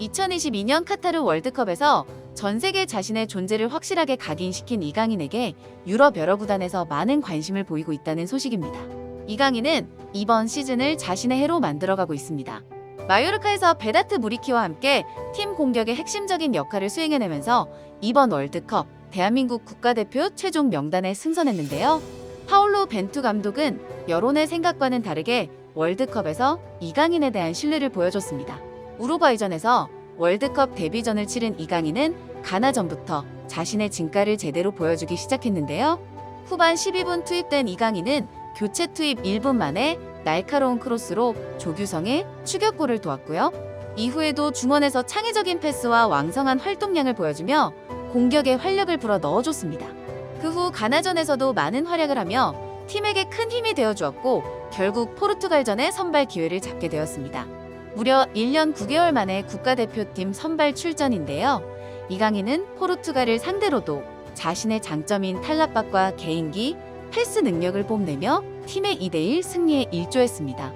2022년 카타르 월드컵에서 전 세계 자신의 존재를 확실하게 각인시킨 이강인에게 유럽 여러 구단에서 많은 관심을 보이고 있다는 소식입니다. 이강인은 이번 시즌을 자신의 해로 만들어가고 있습니다. 마요르카에서 베다트 무리키와 함께 팀 공격의 핵심적인 역할을 수행해내면서 이번 월드컵 대한민국 국가대표 최종 명단에 승선했는데요. 파울로 벤투 감독은 여론의 생각과는 다르게 월드컵에서 이강인에 대한 신뢰를 보여줬습니다. 우루과이전에서 월드컵 데뷔전을 치른 이강인은 가나전부터 자신의 진가를 제대로 보여주기 시작했는데요. 후반 12분 투입된 이강인은 교체 투입 1분 만에 날카로운 크로스로 조규성의 추격골을 도왔고요. 이후에도 중원에서 창의적인 패스와 왕성한 활동량을 보여주며 공격에 활력을 불어 넣어줬습니다. 그 후 가나전에서도 많은 활약을 하며 팀에게 큰 힘이 되어주었고 결국 포르투갈전에 선발 기회를 잡게 되었습니다. 무려 1년 9개월 만에 국가대표팀 선발 출전인데요. 이강인은 포르투갈을 상대로도 자신의 장점인 탈락박과 개인기, 패스 능력을 뽐내며 팀의 2대1 승리에 일조했습니다.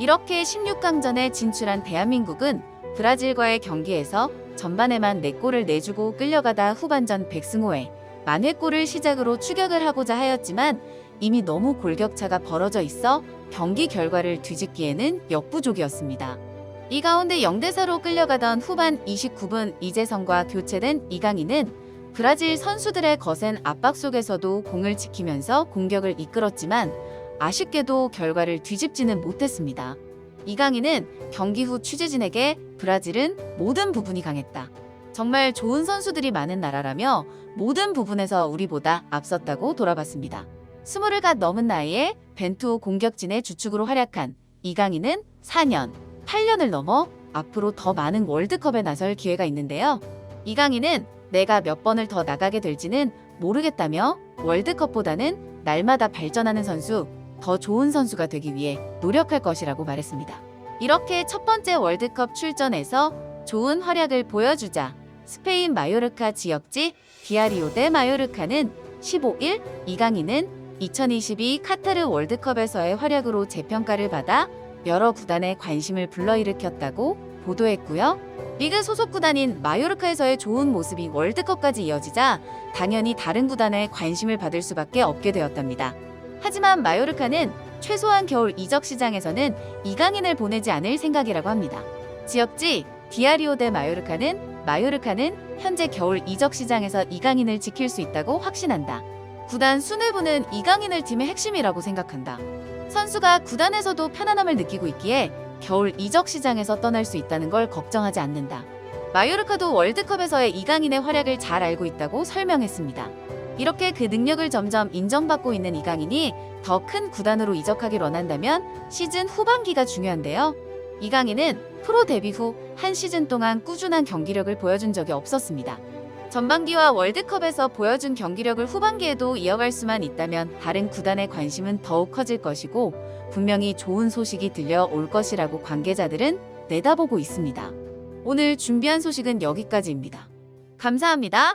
이렇게 16강전에 진출한 대한민국은 브라질과의 경기에서 전반에만 4골을 내주고 끌려가다 후반전 백승호에 만회골을 시작으로 추격을 하고자 하였지만 이미 너무 골격차가 벌어져 있어 경기 결과를 뒤집기에는 역부족이었습니다. 이 가운데 0대4로 끌려가던 후반 29분 이재성과 교체된 이강인은 브라질 선수들의 거센 압박 속에서도 공을 지키면서 공격을 이끌었지만 아쉽게도 결과를 뒤집지는 못했습니다. 이강인은 경기 후 취재진에게 브라질은 모든 부분이 강했다. 정말 좋은 선수들이 많은 나라라며 모든 부분에서 우리보다 앞섰다고 돌아봤습니다. 스물을 갓 넘은 나이에 벤투 공격진의 주축으로 활약한 이강인은 4년, 8년을 넘어 앞으로 더 많은 월드컵에 나설 기회가 있는데요. 이강인은 내가 몇 번을 더 나가게 될지는 모르겠다며 월드컵보다는 날마다 발전하는 선수, 더 좋은 선수가 되기 위해 노력할 것이라고 말했습니다. 이렇게 첫 번째 월드컵 출전에서 좋은 활약을 보여주자 스페인 마요르카 지역지 디아리오 데 마요르카는 15일 이강인은 2022 카타르 월드컵에서의 활약으로 재평가를 받아 여러 구단의 관심을 불러일으켰다고 보도했고요. 리그 소속 구단인 마요르카에서의 좋은 모습이 월드컵까지 이어지자 당연히 다른 구단의 관심을 받을 수밖에 없게 되었답니다. 하지만 마요르카는 최소한 겨울 이적 시장에서는 이강인을 보내지 않을 생각이라고 합니다. 지역지 디아리오 데 마요르카는 마요르카는 현재 겨울 이적 시장에서 이강인을 지킬 수 있다고 확신한다. 구단 수뇌부는 이강인을 팀의 핵심이라고 생각한다. 선수가 구단에서도 편안함을 느끼고 있기에 겨울 이적 시장에서 떠날 수 있다는 걸 걱정하지 않는다. 마요르카도 월드컵에서의 이강인의 활약을 잘 알고 있다고 설명했습니다. 이렇게 그 능력을 점점 인정받고 있는 이강인이 더 큰 구단으로 이적하길 원한다면 시즌 후반기가 중요한데요. 이강인은 프로 데뷔 후 한 시즌 동안 꾸준한 경기력을 보여준 적이 없었습니다. 전반기와 월드컵에서 보여준 경기력을 후반기에도 이어갈 수만 있다면 다른 구단의 관심은 더욱 커질 것이고 분명히 좋은 소식이 들려올 것이라고 관계자들은 내다보고 있습니다. 오늘 준비한 소식은 여기까지입니다. 감사합니다.